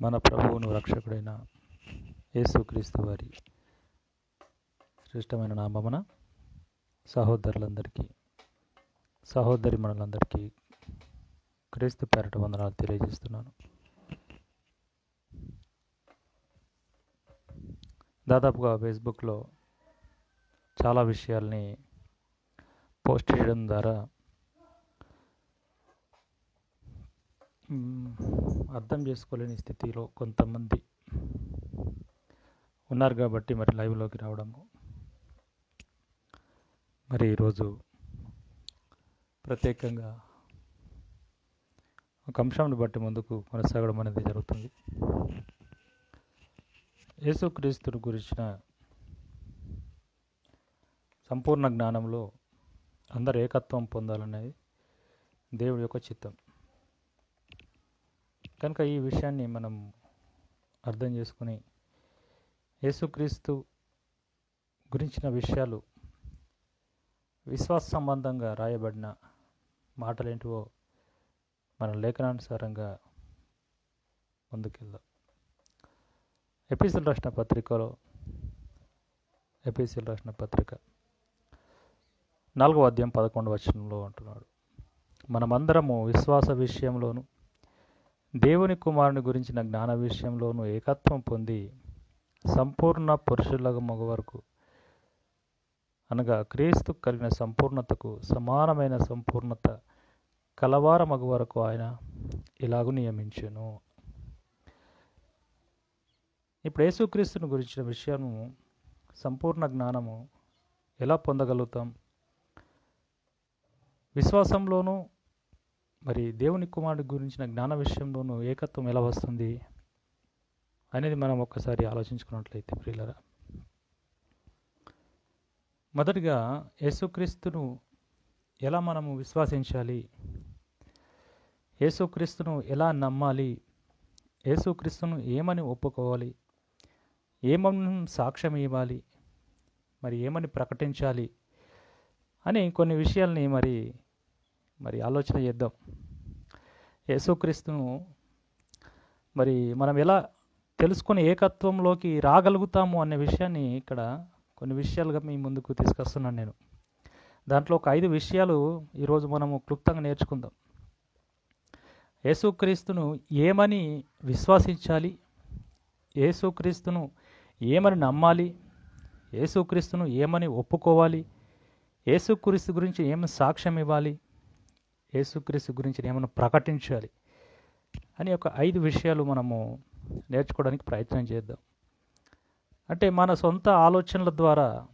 మన ప్రభువును రక్షకుడైన యేసుక్రీస్తు వారి శ్రేష్టమైన నామమున సహోదరులందరికీ సహోదరి మనులందరికీ క్రీస్తు పేరట వందనాలు తెలియజేస్తున్నాను. దాదాపుగా ఫేస్బుక్లో చాలా విషయాల్ని పోస్ట్ చేయడం ద్వారా అర్థం చేసుకోలేని స్థితిలో కొంతమంది ఉన్నారు కాబట్టి మరి లైవ్లోకి రావడము మరి ఈరోజు ప్రత్యేకంగా ఒక అంశాన్ని బట్టి ముందుకు కొనసాగడం అనేది జరుగుతుంది. యేసుక్రీస్తుని గురించిన సంపూర్ణ జ్ఞానంలో అందరు ఏకత్వం పొందాలనేది దేవుడి యొక్క చిత్తం. కనుక ఈ విషయాన్ని మనం అర్థం చేసుకుని యేసుక్రీస్తు గురించిన విషయాలు విశ్వాస సంబంధంగా రాయబడిన మాటలేంటివో మన లేఖనానుసారంగా ముందుకెళ్దాం. ఎపిసిల్ రాసిన పత్రికలో ఎపిసిల్ రాసిన పత్రిక నాలుగవ అధ్యాయం పదకొండు వచనంలో అంటున్నాడు. మనమందరము విశ్వాస విషయంలోనూ దేవుని కుమారుని గురించిన జ్ఞాన విషయంలోనూ ఏకత్వం పొంది సంపూర్ణ పురుషుల మగ వరకు అనగా క్రీస్తు కలిగిన సంపూర్ణతకు సమానమైన సంపూర్ణత కలవార మగ వరకు ఆయన ఇలాగూ నియమించును. ఇప్పుడు యేసుక్రీస్తుని గురించిన విషయము సంపూర్ణ జ్ఞానము ఎలా పొందగలుగుతాం? విశ్వాసంలోనూ మరి దేవుని కుమారుడి గురించిన జ్ఞాన విషయంలోనూ ఏకత్వం ఎలా వస్తుంది అనేది మనం ఒక్కసారి ఆలోచించుకున్నట్లయితే ప్రియులరా. మొదటిగా యేసుక్రీస్తును ఎలా మనము విశ్వసించాలి? యేసుక్రీస్తును ఎలా నమ్మాలి? యేసుక్రీస్తును ఏమని ఒప్పుకోవాలి? ఏమని సాక్ష్యం ఇవ్వాలి మరి ఏమని ప్రకటించాలి? అని కొన్ని విషయాల్ని మరి మరి ఆలోచన చేద్దాం. యేసుక్రీస్తును మరి మనం ఎలా తెలుసుకొని ఏకత్వంలోకి రాగలుగుతాము అనే విషయాన్ని ఇక్కడ కొన్ని విషయాలుగా మీ ముందుకు తీసుకొస్తున్నాను నేను. దాంట్లో ఒక ఐదు విషయాలు ఈరోజు మనము క్లుప్తంగా నేర్చుకుందాం. యేసుక్రీస్తును ఏమని విశ్వసించాలి? యేసుక్రీస్తును ఏమని నమ్మాలి? యేసుక్రీస్తును ఏమని ఒప్పుకోవాలి? యేసుక్రీస్తు గురించి ఏమని సాక్ష్యం ఇవ్వాలి? యేసుక్రీస్తు గురించి ఏమైనా ప్రకటించాలి అని ఒక ఐదు విషయాలు మనము నేర్చుకోవడానికి ప్రయత్నం చేద్దాం. అంటే మన సొంత ఆలోచనల ద్వారా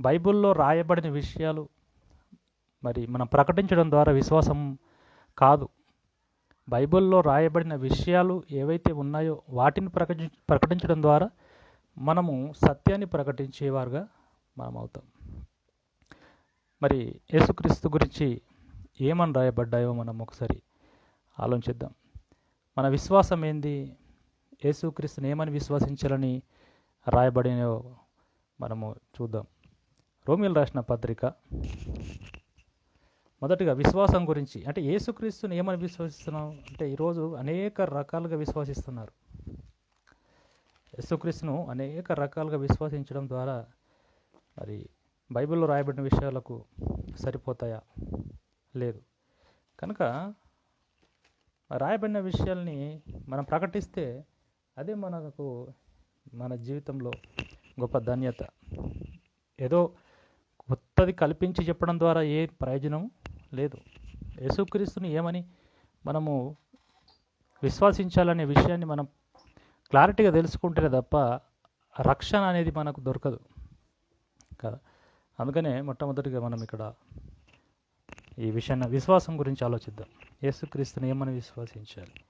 బైబిల్లో రాయబడిన విషయాలు మరి మనం ప్రకటించడం ద్వారా విశ్వాసం కాదు. బైబిల్లో రాయబడిన విషయాలు ఏవైతే ఉన్నాయో వాటిని ప్రకటి ప్రకటించడం ద్వారా మనము సత్యాన్ని ప్రకటించేవారుగా మనం అవుతాం మరి యేసుక్రీస్తు గురించి ఏమని రాయబడ్డాయో మనం ఒకసారి ఆలోచిద్దాం. మన విశ్వాసం ఏంది? యేసుక్రీస్తుని ఏమని విశ్వసించాలని రాయబడినో మనము చూద్దాం. రోమిల్ రాసిన పత్రిక మొదటిగా విశ్వాసం గురించి. అంటే యేసుక్రీస్తుని ఏమని విశ్వసిస్తున్నాం? అంటే ఈరోజు అనేక రకాలుగా విశ్వసిస్తున్నారు. యేసుక్రీస్తును అనేక రకాలుగా విశ్వసించడం ద్వారా మరి బైబిల్లో రాయబడిన విషయాలకు సరిపోతాయా? లేదు. కనుక రాయబడిన విషయాల్ని మనం ప్రకటిస్తే అదే మనకు మన జీవితంలో గొప్ప ధన్యత. ఏదో కొత్తది కల్పించి చెప్పడం ద్వారా ఏ ప్రయోజనం లేదు. యేసుక్రీస్తుని ఏమని మనము విశ్వసించాలనే విషయాన్ని మనం క్లారిటీగా తెలుసుకుంటేనే తప్ప రక్షణ అనేది మనకు దొరకదు. కదా? అందుకనే మొట్టమొదటిగా మనం ఇక్కడ ఈ విషయాన్ని విశ్వాసం గురించి ఆలోచిద్దాం. యేసుక్రీస్తుని ఏమని విశ్వసించాలి?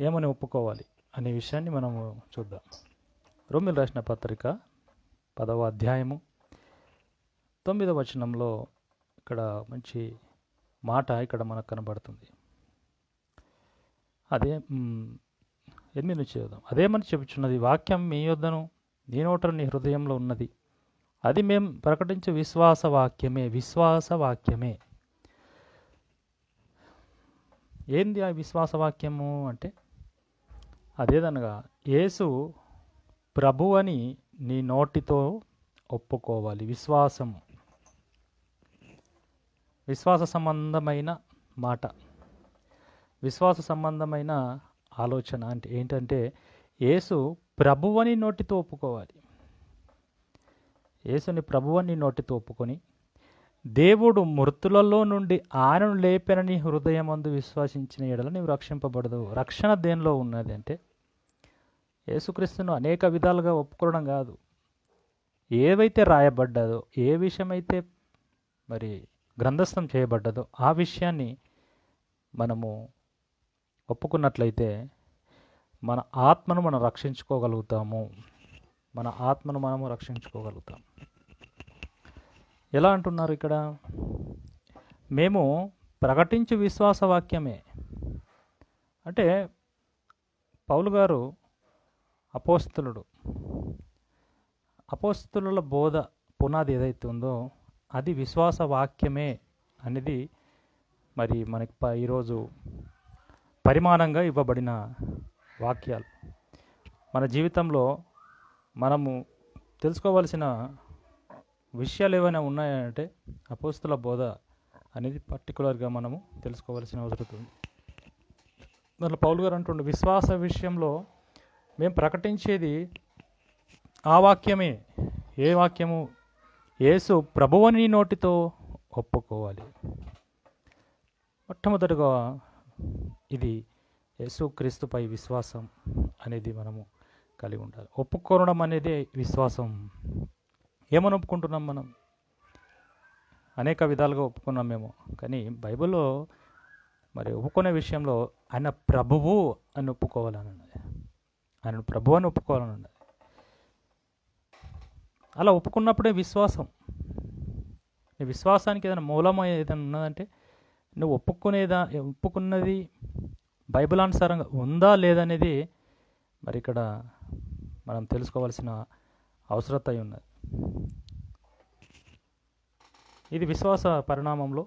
ఏమని ఒప్పుకోవాలి అనే విషయాన్ని మనము చూద్దాం. రోమిల్ రాసిన పత్రిక పదవ అధ్యాయము తొమ్మిదవ వచనంలో ఇక్కడ మంచి మాట ఇక్కడ మనకు కనబడుతుంది. అదే ఎనిమిది నుంచి చూద్దాం అదేమని చెప్పుచున్నది వాక్యం మీ యొద్దను నీ నోట నీ హృదయంలో ఉన్నది. అది మేము ప్రకటించే విశ్వాస వాక్యమే విశ్వాస వాక్యమే ఏంది ఆ విశ్వాస వాక్యము అంటే? అదేదనగా యేసు ప్రభు అని నీ నోటితో ఒప్పుకోవాలి విశ్వాసం విశ్వాస సంబంధమైన మాట. విశ్వాస సంబంధమైన ఆలోచన అంటే ఏంటంటే యేసు ప్రభువని నోటితో ఒప్పుకోవాలి. యేసుని ప్రభువని నోటితో ఒప్పుకొని దేవుడు మృతులలో నుండి ఆయనను లేపెనని హృదయమందు విశ్వసించిన ఎడల నీవు రక్షింపబడదు. రక్షణ దేనిలో ఉన్నది? అంటే యేసుక్రీస్తును అనేక విధాలుగా ఒప్పుకోవడం కాదు. ఏవైతే రాయబడ్డదో ఏ విషయమైతే మరి గ్రంథస్థం చేయబడ్డదో ఆ విషయాన్ని మనము ఒప్పుకున్నట్లయితే మన ఆత్మను మనం రక్షించుకోగలుగుతాము. మన ఆత్మను మనము రక్షించుకోగలుగుతాం. ఎలా అంటున్నారు ఇక్కడ? మేము ప్రకటించు విశ్వాస వాక్యమే అంటే పౌలు గారు అపోస్తులుడు. అపోస్తుల బోధ పునాది ఏదైతే ఉందో అది విశ్వాస వాక్యమే అనేది మరి మనకి ప- ఈరోజు పరిమాణంగా ఇవ్వబడిన వాక్యాలు. మన జీవితంలో మనము తెలుసుకోవాల్సిన విషయాలు ఏమైనా ఉన్నాయంటే అపోస్తుల బోధ అనేది పర్టికులర్గా మనము తెలుసుకోవాల్సిన అవసరం ఉంది. దాంట్లో పౌలు గారు అంటుండే విశ్వాస విషయంలో మేము ప్రకటించేది ఆ వాక్యమే. ఏ వాక్యము? యేసు ప్రభువని నోటితో ఒప్పుకోవాలి. మొట్టమొదటిగా ఇది యేసు క్రీస్తుపై విశ్వాసం అనేది మనము కలిగి ఉండాలి. ఒప్పుకోవడం అనేది విశ్వాసం. ఏమని ఒప్పుకుంటున్నాం మనం? అనేక విధాలుగా ఒప్పుకున్నాం మేము. కానీ బైబిల్లో మరి ఒప్పుకునే విషయంలో ఆయన ప్రభువు అని ఒప్పుకోవాలని ఉన్నది. ఆయన ప్రభు అని ఒప్పుకోవాలని ఉన్నది. అలా ఒప్పుకున్నప్పుడే విశ్వాసం. నీ విశ్వాసానికి ఏదైనా మూలం ఏదైనా ఉన్నదంటే నువ్వు ఒప్పుకునేదా ఒప్పుకున్నది బైబిల్ అనుసారంగా ఉందా లేదనేది మరి ఇక్కడ మనం తెలుసుకోవాల్సిన అవసరత అయి ఉన్నది. ఇది విశ్వాస పరిణామంలో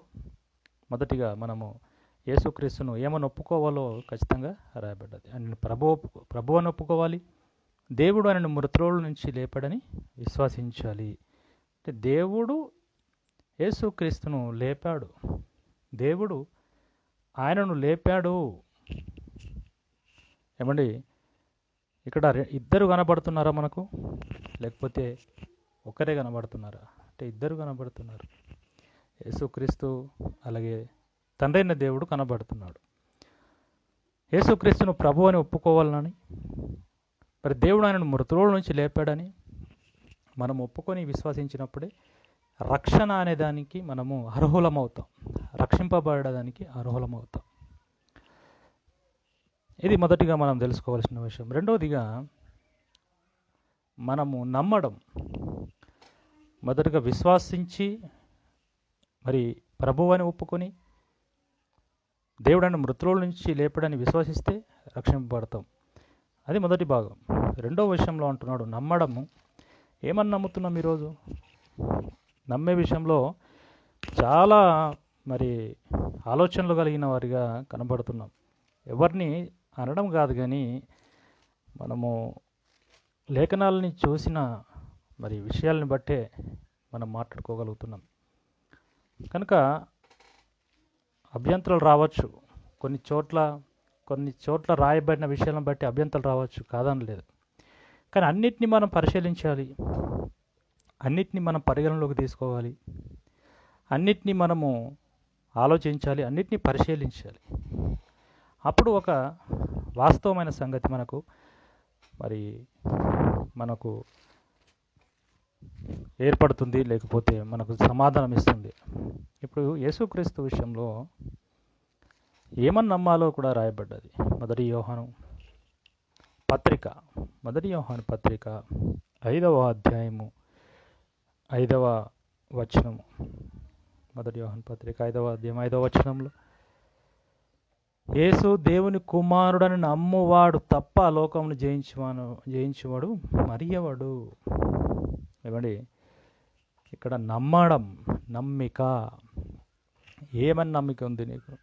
మొదటిగా మనము యేసుక్రీస్తును ఏమని ఒప్పుకోవాలో ఖచ్చితంగా రాయబడ్డది. ఆయన ప్రభు ప్రభు అని ఒప్పుకోవాలి దేవుడు ఆయనను మృతుల నుంచి లేపాడని విశ్వసించాలి. అంటే దేవుడు యేసుక్రీస్తును లేపాడు. దేవుడు ఆయనను లేపాడు. ఏమండి? ఇక్కడ ఇద్దరు కనబడుతున్నారా మనకు? లేకపోతే ఒకరే కనబడుతున్నారా? అంటే ఇద్దరు కనబడుతున్నారు. యేసుక్రీస్తు అలాగే తండ్రైన దేవుడు కనబడుతున్నాడు. యేసుక్రీస్తును ప్రభు అని ఒప్పుకోవాలని మరి దేవుడు ఆయనను మృతుల నుంచి లేపాడని మనం ఒప్పుకొని విశ్వసించినప్పుడే రక్షణ అనే దానికి మనము అర్హులమవుతాం. రక్షింపబడడానికి అర్హులమవుతాం. ఇది మొదటిగా మనం తెలుసుకోవాల్సిన విషయం. రెండవదిగా మనము నమ్మడం మొదటగా విశ్వాసించి మరి ప్రభువు అని ఒప్పుకొని దేవుడని మృతుల నుంచి లేపడని విశ్వసిస్తే రక్షింపబడతాం. అది మొదటి భాగం. రెండో విషయంలో అంటున్నాడు నమ్మడము. ఏమని నమ్ముతున్నాం ఈరోజు? నమ్మే విషయంలో చాలా మరి ఆలోచనలు కలిగిన వారిగా కనబడుతున్నాం. ఎవరిని అనడం కాదు కానీ మనము లేఖనాలని చూసిన మరి విషయాలను బట్టే మనం మాట్లాడుకోగలుగుతున్నాం. కనుక అభ్యంతరాలు రావచ్చు. కొన్ని చోట్ల కొన్ని చోట్ల రాయబడిన విషయాలను బట్టి అభ్యంతరాలు రావచ్చు కాదని లేదు. కానీ అన్నిటిని మనం పరిశీలించాలి. అన్నిటిని మనం పరిగణలోకి తీసుకోవాలి. అన్నిటినీ మనము ఆలోచించాలి. అన్నిటినీ పరిశీలించాలి. అప్పుడు ఒక వాస్తవమైన సంగతి మనకు మరి మనకు ఏర్పడుతుంది లేకపోతే మనకు సమాధానం ఇస్తుంది. ఇప్పుడు యేసుక్రీస్తు విషయంలో ఏమని నమ్మాలో కూడా రాయబడ్డది. మొదటి యోహాను పత్రిక మొదటి యోహాను పత్రిక ఐదవ అధ్యాయము ఐదవ వచనము. మొదటి యోహాను పత్రిక ఐదవ అధ్యాయం ఐదవ వచనంలో యేసు దేవుని కుమారుడని నమ్మువాడు తప్ప లోకమును జయించువాను జయించువాడు మరియవాడు. ఏమండి? ఇక్కడ నమ్మడం నమ్మిక. ఏమని నమ్మిక ఉంది నీకు?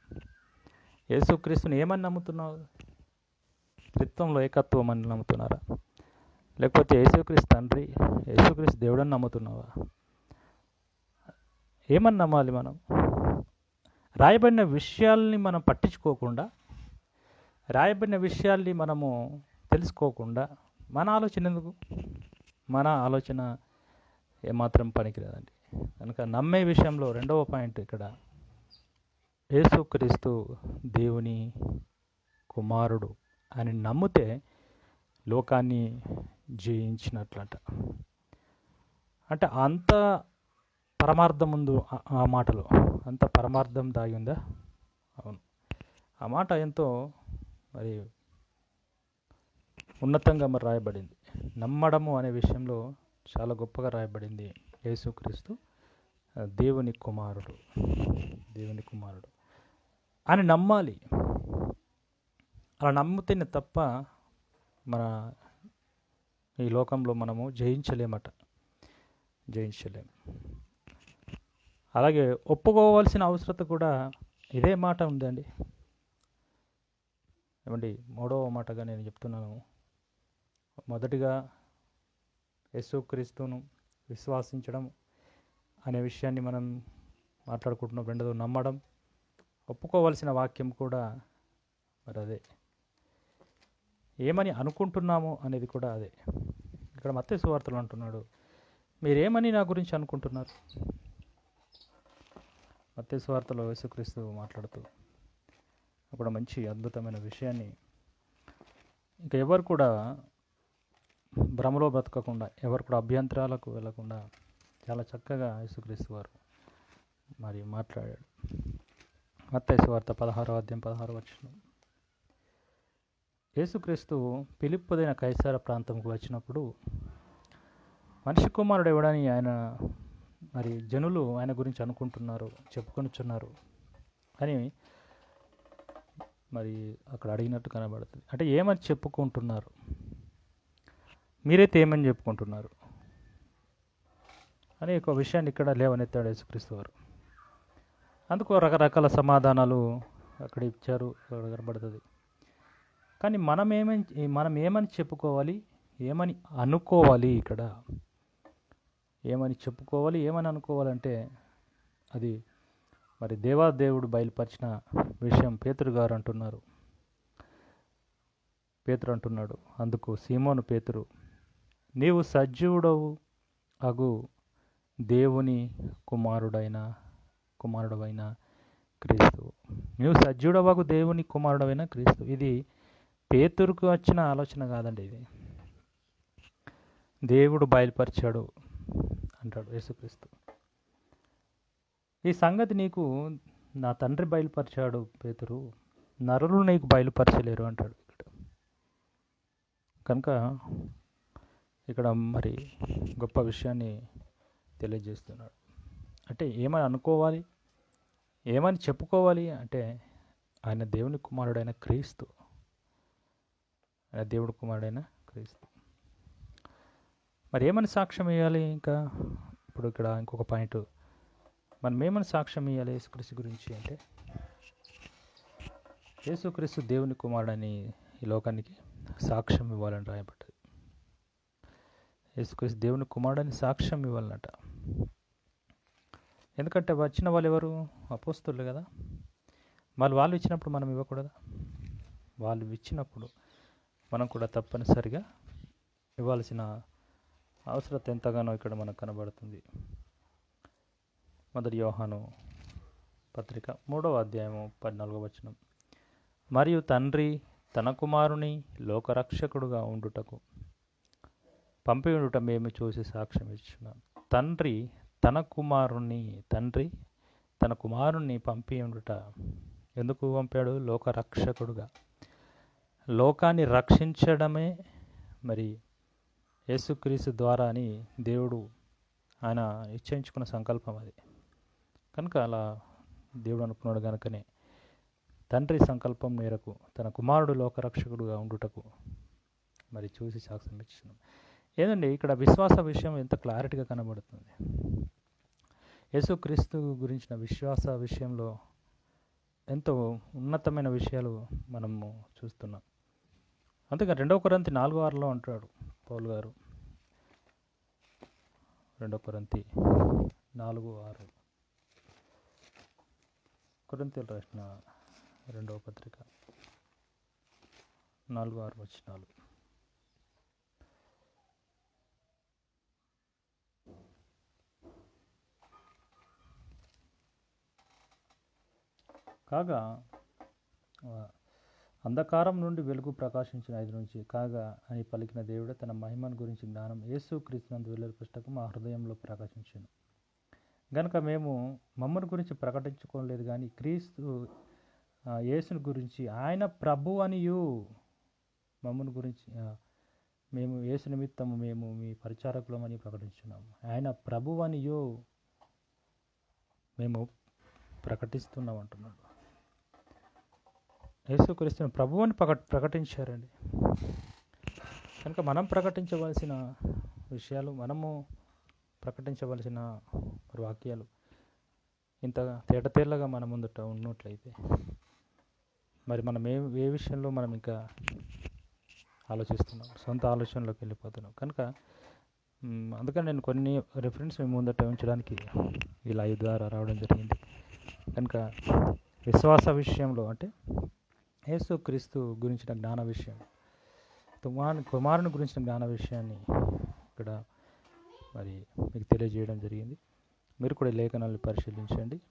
యేసుక్రీస్తుని ఏమని నమ్ముతున్నావు? త్రిత్వంలో ఏకత్వం అని నమ్ముతున్నారా? లేకపోతే యేసుక్రీస్తు తండ్రి యేసుక్రీస్తు దేవుడని నమ్ముతున్నావా? ఏమని నమ్మాలి మనం? రాయబడిన విషయాల్ని మనం పట్టించుకోకుండా రాయబడిన విషయాల్ని మనము తెలుసుకోకుండా మన ఆలోచన ఎందుకు? మన ఆలోచన ఏమాత్రం పనికిరాదండి. కనుక నమ్మే విషయంలో రెండవ పాయింట్ ఇక్కడ యేసుక్రీస్తు దేవుని కుమారుడు అని నమ్మితే లోకాన్ని జయించినట్లంట. అంటే అంత పరమార్థం ముందు ఆ- మాటలో. అంత పరమార్థం దాగి ఉందా? అవును. ఆ మాట ఎంతో మరి ఉన్నతంగా మరి రాయబడింది. నమ్మడము అనే విషయంలో చాలా గొప్పగా రాయబడింది యేసుక్రీస్తు దేవుని కుమారుడు. దేవుని కుమారుడు. అని నమ్మాలి. అలా నమ్మితేనే తప్ప మన ఈ లోకంలో మనము జయించలేమట. జయించలేము అలాగే ఒప్పుకోవాల్సిన అవసరత కూడా ఇదే మాట ఉందండి. ఏమండి మూడవ మాటగా నేను చెప్తున్నాను. మొదటిగా యేసుక్రీస్తును విశ్వాసించడం అనే విషయాన్ని మనం మాట్లాడుకుంటున్నాం. రెండోది నమ్మడం. ఒప్పుకోవాల్సిన వాక్యం కూడా మరి అదే. ఏమని అనుకుంటున్నాము అనేది కూడా అదే. ఇక్కడ మత్తే సువార్తలు అంటున్నాడు. మీరేమని నా గురించి అనుకుంటున్నారు? మత్తే సువార్తలో యేసుక్రీస్తు మాట్లాడుతూ అక్కడ మంచి అద్భుతమైన విషయాన్ని ఇంకా ఎవరు కూడా భ్రమలో బ్రతకకుండా ఎవరు కూడా అభ్యంతరాలకు వెళ్ళకుండా చాలా చక్కగా యేసుక్రీస్తు వారు మరి మాట్లాడాడు మత్తయి వార్త పదహారో అధ్యాయం పదహారు వచ్చిన యేసుక్రీస్తు పిలుపుదైన కైసార ప్రాంతంకు వచ్చినప్పుడు మనిషి కుమారుడు ఎవడని ఆయన మరి జనులు ఆయన గురించి అనుకుంటున్నారు చెప్పుకొనిచున్నారు. అని మరి అక్కడ అడిగినట్టు కనబడుతుంది. అంటే ఏమని చెప్పుకుంటున్నారు? మీరైతే ఏమని చెప్పుకుంటున్నారు? అనే ఒక విషయాన్ని ఇక్కడ లేవనెత్తాడు యేసుక్రీస్తు వారు. అందుకు రకరకాల సమాధానాలు అక్కడ ఇచ్చారు అక్కడ కనబడుతుంది. కానీ మనం ఏమని మనం ఏమని చెప్పుకోవాలి? ఏమని అనుకోవాలి ఇక్కడ? ఏమని చెప్పుకోవాలి ఏమని అనుకోవాలంటే అది మరి దేవాదేవుడు బయలుపరిచిన విషయం పేతురు గారు అంటున్నారు. పేతురు అంటున్నాడు అందుకు సీమోను పేతురు నీవు సజీవుడవు అగు దేవుని కుమారుడైన కుమారుడవైన క్రీస్తు. నీవు సజీవుడవగు దేవుని కుమారుడవైన క్రీస్తు. ఇది పేతురుకు వచ్చిన ఆలోచన కాదండి ఇది. దేవుడు బయలుపరిచాడు అంటాడు యేసుక్రీస్తు. ఈ సంగతి నీకు నా తండ్రి బయలుపరిచాడు పేతురు నరులు నీకు బయలుపరచలేరు అంటాడు ఇక్కడ. కనుక ఇక్కడ మరి గొప్ప విషయాన్ని తెలియజేస్తున్నాడు. అంటే ఏమని అనుకోవాలి? ఏమని చెప్పుకోవాలి? అంటే ఆయన దేవుని కుమారుడైన క్రీస్తు. ఆయన దేవుడి కుమారుడైన క్రీస్తు. మరి ఏమని సాక్ష్యం ఇవ్వాలి ఇంకా? ఇప్పుడు ఇక్కడ ఇంకొక పాయింట్. మనం ఏమని సాక్ష్యం ఇవ్వాలి యేసుక్రీస్తు గురించి అంటే? యేసుక్రీస్తు దేవుని కుమారుడని ఈ లోకానికి సాక్ష్యం ఇవ్వాలని రాయబడ్డది. యేసుక్రీస్తు దేవుని కుమారుడని సాక్ష్యం ఇవ్వాలన్నట. ఎందుకంటే వచ్చిన వాళ్ళు ఎవరు? అపోస్తులు కదా. వాళ్ళు వాళ్ళు ఇచ్చినప్పుడు మనం ఇవ్వకూడదా? వాళ్ళు ఇచ్చినప్పుడు మనం కూడా తప్పనిసరిగా ఇవ్వాల్సిన అవసరత ఎంతగానో ఇక్కడ మనకు కనబడుతుంది. మొదటి యోహాను పత్రిక మూడవ అధ్యాయము పద్నాలుగో వచనం. మరియు తండ్రి తన కుమారుని లోకరక్షకుడుగా ఉండుటకు పంపి ఉండుట మేము చూసి సాక్ష్యం ఇచ్చున్నాం తండ్రి తన కుమారుణ్ణి తండ్రి తన కుమారుణ్ణి పంపి ఉండుట ఎందుకు పంపాడు? లోకరక్షకుడుగా. లోకాన్ని రక్షించడమే మరి యేసుక్రీస్తు ద్వారా అని దేవుడు ఆయన నిశ్చయించుకున్న సంకల్పం అది. కనుక అలా దేవుడు అనుకున్నాడు కనుకనే తండ్రి సంకల్పం మేరకు తన కుమారుడు లోకరక్షకుడుగా ఉండుటకు మరి చూసి సాక్ష్యం ఇచ్చినాం ఏదండి ఇక్కడ విశ్వాస విషయం ఎంత క్లారిటీగా కనబడుతుంది? యేసుక్రీస్తు గురించిన విశ్వాస విషయంలో ఎంతో ఉన్నతమైన విషయాలు మనము చూస్తున్నాం. అందుకని రెండవ కొరంతి నాలుగో ఆరులో అంటాడు పౌల్ గారు. రెండవ కొరంతి నాలుగు ఆరు. కొరంతీలు రాసిన రెండవ పత్రిక నాలుగు ఆరు వచ్చినాలు కాగా అంధకారం నుండి వెలుగు ప్రకాశించిన ఐదు నుంచి కాగా అని పలికిన దేవుడు తన మహిమను గురించి జ్ఞానం యేసు క్రీస్తునందు వెలుగు పుస్తకం మా హృదయంలో ప్రకాశించాను. గనక మేము మమ్మను గురించి ప్రకటించుకోలేదు కానీ క్రీస్తు యేసుని గురించి ఆయన ప్రభు అనియు మమ్మను గురించి మేము యేసు నిమిత్తము మేము మీ పరిచారకులమని ప్రకటించున్నాము. ఆయన ప్రభు అనియు మేము ప్రకటిస్తున్నాం అంటున్నాడు. యేసుక్రీస్తుని ప్రభువుని ప్రక ప్రకటించారండి. కనుక మనం ప్రకటించవలసిన విషయాలు మనము ప్రకటించవలసిన వాక్యాలు ఇంత తేటతేళ్ళగా మన ముందుట ఉన్నట్లయితే మరి మనం ఏ ఏ విషయంలో మనం ఇంకా ఆలోచిస్తున్నాం సొంత ఆలోచనలోకి వెళ్ళిపోతున్నాం. కనుక అందుకని నేను కొన్ని రిఫరెన్స్ మీ ముందట ఉంచడానికి ఈ లైవ్ ద్వారా రావడం జరిగింది. కనుక విశ్వాస విషయంలో అంటే యేసు క్రీస్తు గురించిన జ్ఞాన విషయం కుమారు కుమారుని గురించిన జ్ఞాన విషయాన్ని ఇక్కడ మరి మీకు తెలియజేయడం జరిగింది. మీరు కూడా లేఖనాలను పరిశీలించండి.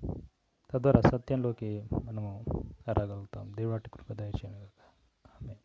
తద్వారా సత్యంలోకి మనము ఎరగలుగుతాం దేవుడి కృప దయచేయను ఆమె